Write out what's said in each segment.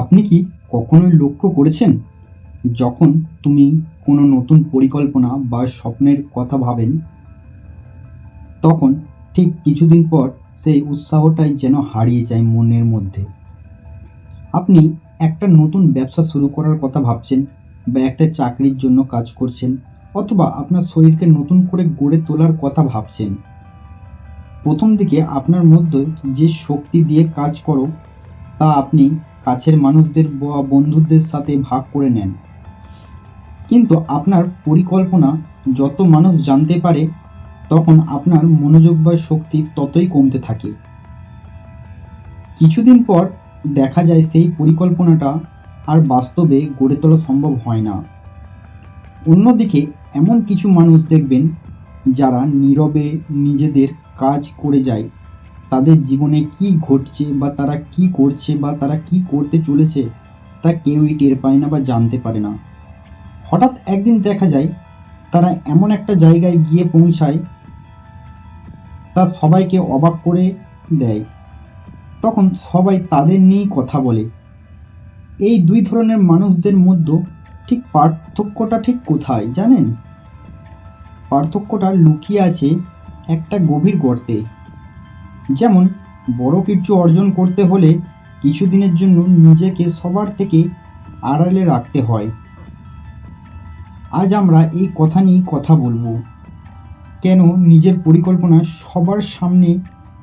আপনি কি কখনোই লক্ষ্য করেছেন? যখন তুমি কোনো নতুন পরিকল্পনা বা স্বপ্নের কথা ভাবেন, তখন ঠিক কিছুদিন পর সেই উৎসাহটাই যেন হারিয়ে যায় মনের মধ্যে। আপনি একটা নতুন ব্যবসা শুরু করার কথা ভাবছেন বা একটা চাকরির জন্য কাজ করছেন অথবা আপনার শরীরকে নতুন করে গড়ে তোলার কথা ভাবছেন। প্রথম দিকে আপনার মধ্যে যে শক্তি দিয়ে কাজ করো, তা আপনি কাছের মানুষদের বা বন্ধুদের সাথে ভাগ করে নেন। কিন্তু আপনার পরিকল্পনা যত মানুষ জানতে পারে, তখন আপনার মনোযোগ বা শক্তি ততই কমতে থাকে। কিছুদিন পর দেখা যায় সেই পরিকল্পনাটা আর বাস্তবে গড়ে তোলা সম্ভব হয় না। অন্যদিকে এমন কিছু মানুষ দেখবেন, যারা নীরবে নিজেদের কাজ করে যায়। তাদের জীবনে কি ঘটছে বা তারা কি করছে বা তারা কি করতে চলেছে, তা কেউই টের পায় না বা জানতে পারে না। হঠাৎ একদিন দেখা যায়, তারা এমন একটা জায়গায় গিয়ে পৌঁছায়, তা সবাইকে অবাক করে দেয়। তখন সবাই তাদের নিয়েই কথা বলে। এই দুই ধরনের মানুষদের মধ্যে ঠিক পার্থক্যটা ঠিক কোথায় জানেন? পার্থক্যটা লুকিয়ে আছে একটা গভীর গর্তে। যেমন, বড় কিছু অর্জন করতে হলে কিছুদিনের জন্য নিজেকে সবার থেকে আড়ালে রাখতে হয়। আজ আমরা এই কথা নিয়েই কথা বলব। কেন নিজের পরিকল্পনা সবার সামনে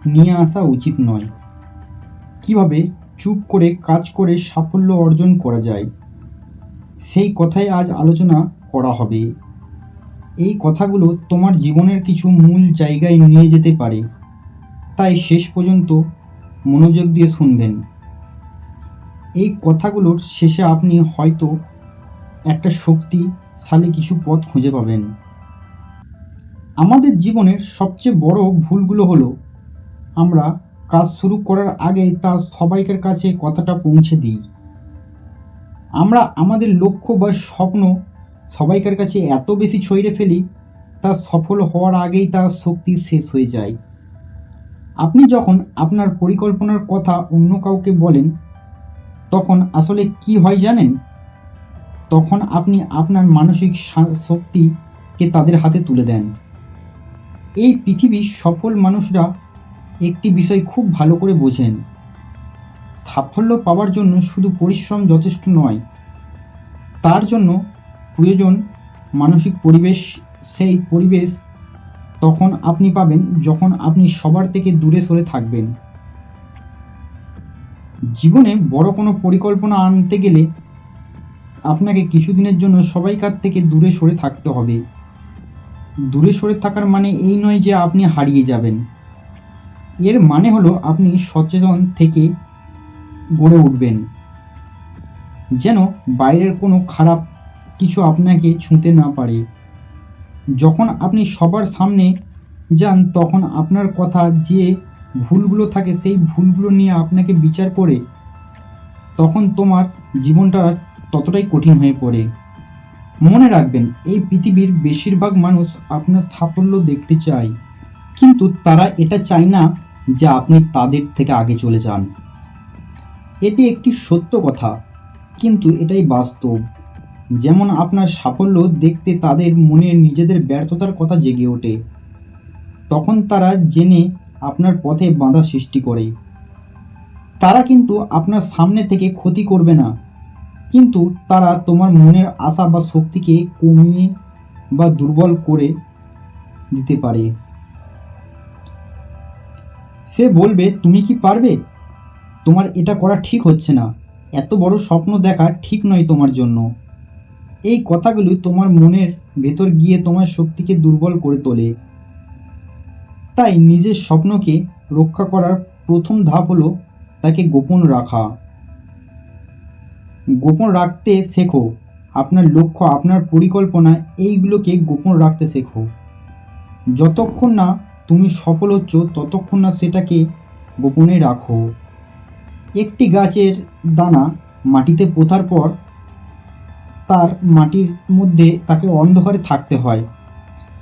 নিয়ে আসা উচিত নয়? কীভাবে চুপ করে কাজ করে সাফল্য অর্জন করা যায়? সেই কথাই আজ আলোচনা করা হবে। এই কথাগুলো তোমার জীবনের কিছু মূল জায়গায় নিয়ে যেতে পারে। তাই শেষ পর্যন্ত মনোযোগ দিয়ে শুনবেন। এই কথাগুলোর শেষে আপনি হয়তো একটা শক্তিশালী কিছু পথ খুঁজে পাবেন। আমাদের জীবনের সবচেয়ে বড় ভুলগুলো হলো, আমরা কাজ শুরু করার আগে তা সবাইকার কাছে কথাটা পৌঁছে দিই। আমরা আমাদের লক্ষ্য বা স্বপ্ন সবাইকার কাছে এত বেশি ছড়িয়ে ফেলি, তা সফল হওয়ার আগেই তার শক্তি শেষ হয়ে যায়। আপনি যখন আপনার পরিকল্পনার কথা অন্য কাউকে বলেন, তখন আসলে কি হয় জানেন? তখন আপনি আপনার মানসিক শক্তিকে তাদের হাতে তুলে দেন। এই পৃথিবীর সফল মানুষরা একটি বিষয় খুব ভালো করে বোঝেন। সাফল্য পাওয়ার জন্য শুধু পরিশ্রম যথেষ্ট নয়, তার জন্য প্রয়োজন মানসিক পরিবেশ, সেই পরিবেশ তখন আপনি পাবেন যখন আপনি সবার থেকে দূরে সরে থাকবেন। জীবনে বড় কোনো পরিকল্পনা আনতে গেলে আপনাকে কিছুদিনের জন্য সবাইকার থেকে দূরে সরে থাকতে হবে। দূরে সরে থাকার মানে এই নয় যে আপনি হারিয়ে যাবেন। এর মানে হলো আপনি সচেতন থেকে গড়ে উঠবেন। যেন বাইরের কোনো খারাপ কিছু আপনাকে ছুঁতে না পারে। যখন আপনি সবার সামনে যান, তখন আপনার কথা যে ভুলগুলো থাকে, সেই ভুলগুলো নিয়ে আপনাকে বিচার করে, তখন তোমার জীবনটা ততটাই কঠিন হয়ে পড়ে। মনে রাখবেন, এই পৃথিবীর বেশিরভাগ মানুষ আপনার সাফল্য দেখতে চায়, কিন্তু তারা এটা চায় না যে আপনি তাদের থেকে আগে চলে যান। এটি একটি সত্য কথা, কিন্তু এটাই বাস্তব। যেমন আপনার সাফল্য দেখতে তাদের মনে নিজেদের ব্যর্থতার কথা জেগে ওঠে, তখন তারা জেনে আপনার পথে বাধা সৃষ্টি করে। তারা কিন্তু আপনার সামনে থেকে ক্ষতি করবে না, কিন্তু তারা তোমার মনের আশা বা শক্তিকে কমিয়ে বা দুর্বল করে দিতে পারে। সে বলবে, তুমি কি পারবে? তোমার এটা করা ঠিক হচ্ছে না। এত বড় স্বপ্ন দেখা ঠিক নয় তোমার জন্য। এই কথাগুলি তোমার মনের ভেতর গিয়ে তোমার শক্তিকে দুর্বল করে তোলে। তাই নিজের স্বপ্নকে রক্ষা করার প্রথম ধাপ হলো তাকে গোপন রাখা। গোপন রাখতে শেখো। আপনার লক্ষ্য, আপনার পরিকল্পনা, এইগুলোকে গোপন রাখতে শেখো। যতক্ষণ না তুমি সফল হচ্ছ, ততক্ষণ না সেটাকে গোপনে রাখো। একটি গাছের দানা মাটিতে পোঁতার পর তার মাটির মধ্যে তাকে অন্ধকারে থাকতে হয়।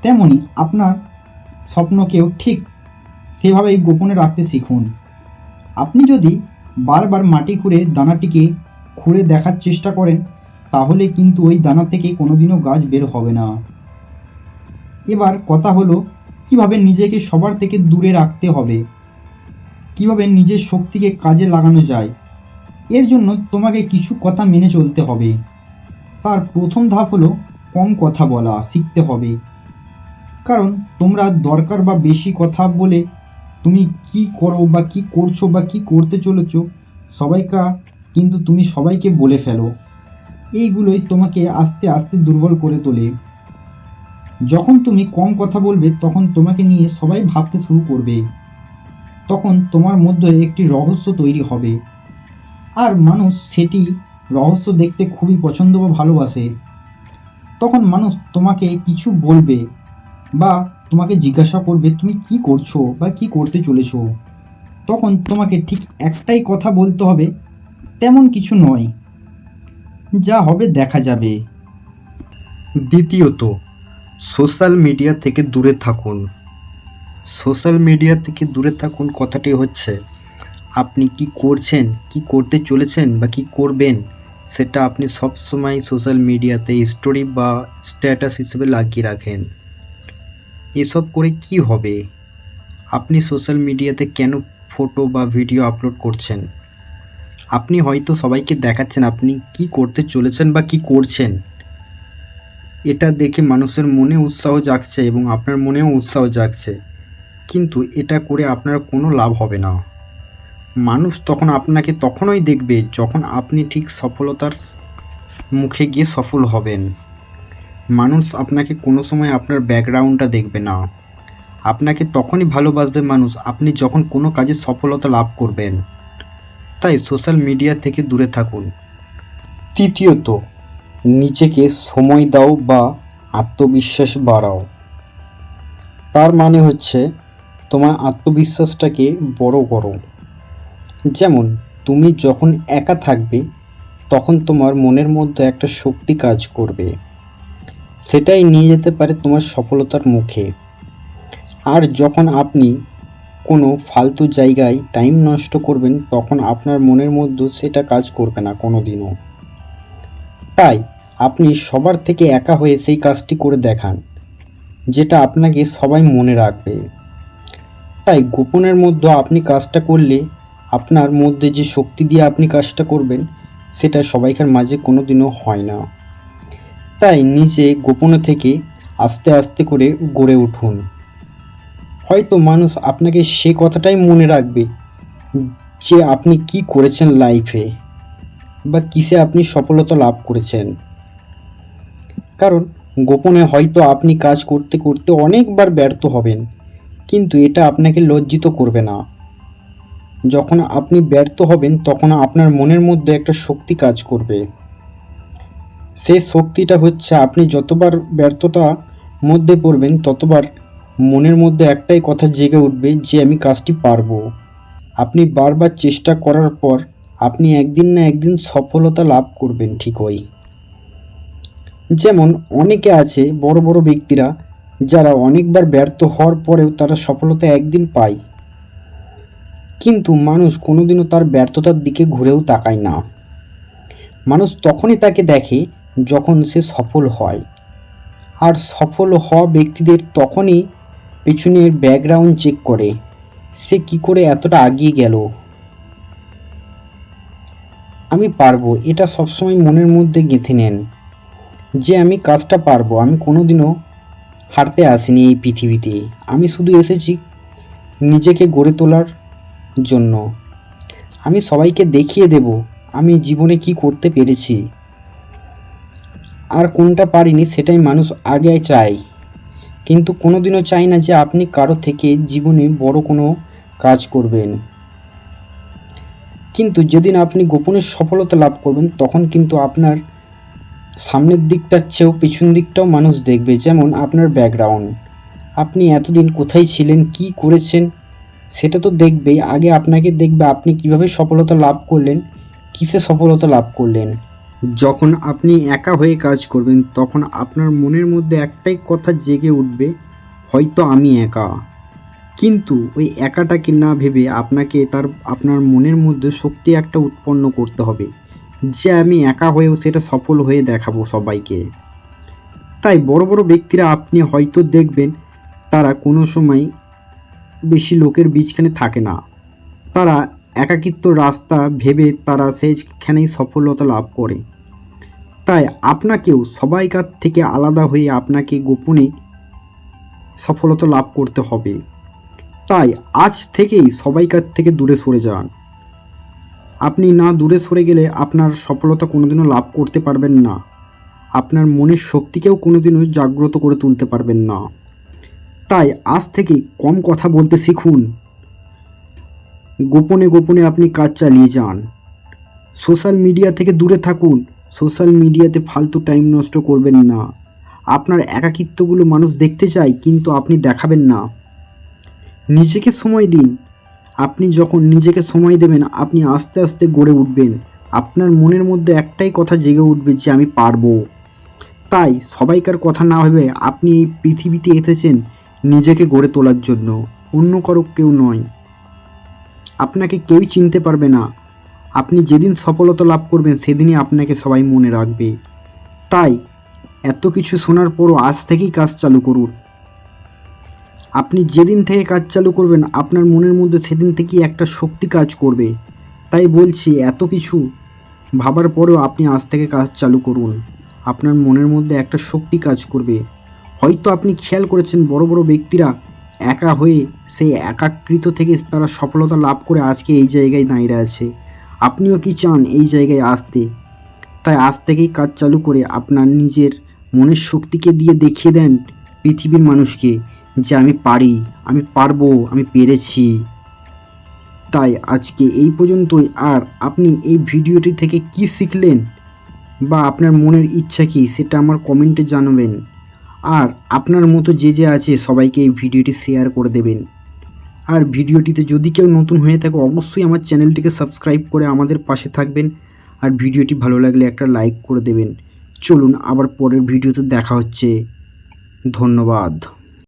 তেমনি আপনার স্বপ্নকেও ঠিক সেভাবেই গোপনে রাখতে শিখুন। আপনি যদি বারবার মাটি খুঁড়ে দানাটিকে খুঁড়ে দেখার চেষ্টা করেন, তাহলে কিন্তু ওই দানা থেকে কোনোদিনও গাছ বের হবে না। এবার কথা হলো, কীভাবে নিজেকে সবার থেকে দূরে রাখতে হবে? কীভাবে নিজের শক্তিকে কাজে লাগানো যায়? এর জন্য তোমাকে কিছু কথা মেনে চলতে হবে। তার প্রথম ধাপ হলো কম কথা বলা, শিখতে হবে। কারণ তোমরা দরকার বা বেশি কথা বলে তুমি কি করো বা কি করছ বা কি করতে চলেছো, সবাইকা কিন্তু তুমি সবাইকে বলে ফেলো। এইগুলোই তোমাকে আস্তে আস্তে দুর্বল করে তোলে। যখন তুমি কম কথা বলবে, তখন তোমাকে নিয়ে সবাই ভাবতে শুরু করবে। তখন তোমার মধ্যে একটি রহস্য তৈরি হবে। আর মানুষ সেটি রহস্য দেখতে খুবই পছন্দ বা ভালোবাসে, তখন মানুষ তোমাকে কিছু বলবে বা তোমাকে জিজ্ঞাসা করবে, তুমি কি করছ বা কি করতে চলেছো? তখন তোমাকে ঠিক একটাই কথা বলতে হবে, তেমন কিছু নয়, যা হবে দেখা যাবে। দ্বিতীয়ত, সোশ্যাল মিডিয়া থেকে দূরে থাকুন। সোশ্যাল মিডিয়া থেকে দূরে থাকুন কথাটি হচ্ছে, আপনি কি করছেন, কি করতে চলেছেন বা কি করবেন? সেটা আপনি সবসময় সোশ্যাল মিডিয়াতে স্টোরি বা স্ট্যাটাস হিসেবে লাগিয়ে রাখেন। এসব করে কি হবে? আপনি সোশ্যাল মিডিয়াতে কেন ফটো বা ভিডিও আপলোড করছেন? আপনি হয়তো সবাইকে দেখাচ্ছেন আপনি কি করতে চলেছেন বা কি করছেন। এটা দেখে মানুষের মনে উৎসাহ জাগছে এবং আপনার মনেও উৎসাহ জাগছে। কিন্তু এটা করে আপনার কোনো লাভ হবে না। মানুষ তখন আপনাকে তখনই দেখবে যখন আপনি ঠিক সফলতার মুখে গিয়ে সফল হবেন। মানুষ আপনাকে কোনো সময় আপনার ব্যাকগ্রাউন্ডটা দেখবে না। আপনাকে তখনই ভালোবাসবে মানুষ আপনি যখন কোনো কাজে সফলতা লাভ করবেন। তাই সোশ্যাল মিডিয়া থেকে দূরে থাকুন। তৃতীয়ত, নিজেকে সময় দাও বা আত্মবিশ্বাস বাড়াও। তার মানে হচ্ছে, তোমার আত্মবিশ্বাসটাকে বড় করো। যেমন, তুমি যখন একা থাকবে, তখন তোমার মনের মধ্যে একটা শক্তি কাজ করবে। সেটাই নিয়ে যেতে পারে তোমার সফলতার মুখে। আর যখন আপনি কোনো ফালতু জায়গায় টাইম নষ্ট করবেন, তখন আপনার মনের মধ্যে সেটা কাজ করবে না কোনো দিনও তাই, আপনি সবার থেকে একা হয়ে সেই কাজটি করে দেখান, যেটা আপনাকে সবাই মনে রাখবে। তাই গোপনের মধ্যে আপনি কাজটা করলে আপনার মধ্যে যে শক্তি দিয়ে আপনি কাজটা করবেন, সেটা সবাইকার মাঝে কোনো দিনও হয় না। তাই নিজে গোপনে থেকে আস্তে আস্তে করে গড়ে উঠুন। হয়তো মানুষ আপনাকে সে কথাটাই মনে রাখবে, যে আপনি কি করেছেন লাইফে বা কিসে আপনি সফলতা লাভ করেছেন। কারণ গোপনে হয়তো আপনি কাজ করতে করতে অনেকবার ব্যর্থ হবেন, কিন্তু এটা আপনাকে লজ্জিত করবে না। যখন আপনি ব্যর্থ হবেন, তখন আপনার মনের মধ্যে একটা শক্তি কাজ করবে। সেই শক্তিটা হচ্ছে আপনি যতবার ব্যর্থতা মধ্যে পড়বেন, ততবার মনের মধ্যে একটাই কথা জেগে উঠবে যে, আমি কাজটি পারব। আপনি বারবার চেষ্টা করার পর আপনি একদিন না একদিন সফলতা লাভ করবেন ঠিকই। যেমন অনেকে আছে, বড় বড় ব্যক্তিরা, যারা অনেকবার ব্যর্থ হওয়ার পরেও তারা সফলতা একদিন পায়। কিন্তু মানুষ কোনোদিনও তার ব্যর্থতার দিকে ঘুরেও তাকায় না। মানুষ তখনই তাকে দেখে যখন সে সফল হয়। আর সফল হওয়া ব্যক্তিদের তখনই পেছনের ব্যাকগ্রাউন্ড চেক করে, সে কি করে এতটা আগিয়ে গেল। আমি পারব, এটা সবসময় মনের মধ্যে গেঁথে নেন যে আমি কাজটা পারব, আমি কোনোদিনও হারতে আসিনি এই পৃথিবীতে। আমি শুধু এসেছি নিজেকে গড়ে তোলার জন্য। আমি সবাইকে দেখিয়ে দেব আমি জীবনে কি করতে পেরেছি। আর কোনটা পারিনি সেটাই মানুষ আগে চায়। কিন্তু কোনোদিনও চাই না যে আপনি কারও থেকে জীবনে বড় কোনো কাজ করবেন। কিন্তু যেদিন আপনি গোপনে সফলতা লাভ করবেন, তখন কিন্তু আপনার সামনের দিকটার চেয়েও পিছন দিকটাও মানুষ দেখবে। যেমন আপনার ব্যাকগ্রাউন্ড আপনি এতদিন কোথায় ছিলেন, কি করেছেন সেটা তো দেখবেই। আগে আপনাকে দেখবে আপনি কীভাবে সফলতা লাভ করলেন, কিসে সফলতা লাভ করলেন। যখন আপনি একা হয়ে কাজ করবেন, তখন আপনার মনের মধ্যে একটাই কথা জেগে উঠবে, হয়তো আমি একা। কিন্তু ওই একাটাকে না ভেবে আপনাকে তার, আপনার মনের মধ্যে শক্তি একটা উৎপন্ন করতে হবে। যে আমি একা হয়েও সেটা সফল হয়ে দেখাবো সবাইকে। তাই বড় বড় ব্যক্তিরা আপনি হয়তো দেখবেন, তারা কোনো সময় বেশি লোকের বীজখানে থাকে না। তারা একাকিত্ব রাস্তা ভেবে তারা সেইখানেই সফলতা লাভ করে। তাই আপনাকেও সবাইকার থেকে আলাদা হয়ে আপনাকে গোপনে সফলতা লাভ করতে হবে। তাই আজ থেকেই সবাইকার থেকে দূরে সরে যান। আপনি না দূরে সরে গেলে আপনার সফলতা কোনোদিনও লাভ করতে পারবেন না। আপনার মনের শক্তিকেও কোনোদিনও জাগ্রত করে তুলতে পারবেন না। তাই আজ থেকে কম কথা বলতে শিখুন। গোপনে গোপনে আপনি কাজ চালিয়ে যান। সোশ্যাল মিডিয়া থেকে দূরে থাকুন। সোশ্যাল মিডিয়াতে ফালতু টাইম নষ্ট করবেন না। আপনার একাকিত্বগুলো মানুষ দেখতে চায়, কিন্তু আপনি দেখাবেন না। নিজেকে সময় দিন। আপনি যখন নিজেকে সময় দেবেন, আপনি আস্তে আস্তে গড়ে উঠবেন। আপনার মনের মধ্যে একটাই কথা জেগে উঠবে যে, আমি পারব। তাই সবাইকার কথা না ভেবে আপনি এই পৃথিবীতে এসেছেন নিজেকে গড়ে তোলার জন্য, অন্য কারও কেউ নয়। আপনাকে কেউই চিনতে পারবে না। আপনি যেদিন সফলতা লাভ করবেন, সেদিনই আপনাকে সবাই মনে রাখবে। তাই, এত কিছু শোনার পরও আজ থেকেই কাজ চালু করুন। আপনি যেদিন থেকে কাজ চালু করবেন, আপনার মনের মধ্যে সেদিন থেকেই একটা শক্তি কাজ করবে। তাই বলছি, এত কিছু ভাবার পরেও আপনি আজ থেকে কাজ চালু করুন। আপনার মনের মধ্যে একটা শক্তি কাজ করবে। হয়তো আপনি খেয়াল করেছেন বড় বড় ব্যক্তিরা একা হয়ে সেই একাকৃত থেকে তারা সফলতা লাভ করে আজকে এই জায়গায় দাঁড়িয়ে আছে। আপনিও কি চান এই জায়গায় আসতে? তাই আজ থেকেই কাজ চালু করে আপনার নিজের মনের শক্তিকে দিয়ে দেখিয়ে দেন পৃথিবীর মানুষকে যে আমি পারি, আমি পারব, আমি পেরেছি। তাই আজকে এই পর্যন্তই। আর আপনি এই ভিডিওটি থেকে কি শিখলেন? বা আপনার মনের ইচ্ছা কী? সেটা আমার কমেন্টে জানাবেন। আর আপনার মতো যে যে আছে সবাইকে এই ভিডিওটি শেয়ার করে দেবেন। আর ভিডিওটিতে যদি কেউ নতুন হয়ে থাকে, অবশ্যই আমার চ্যানেলটিকে সাবস্ক্রাইব করে আমাদের পাশে থাকবেন। আর ভিডিওটি ভালো লাগলে একটা লাইক করে দেবেন। চলুন, আবার পরের ভিডিওতে দেখা হচ্ছে। ধন্যবাদ।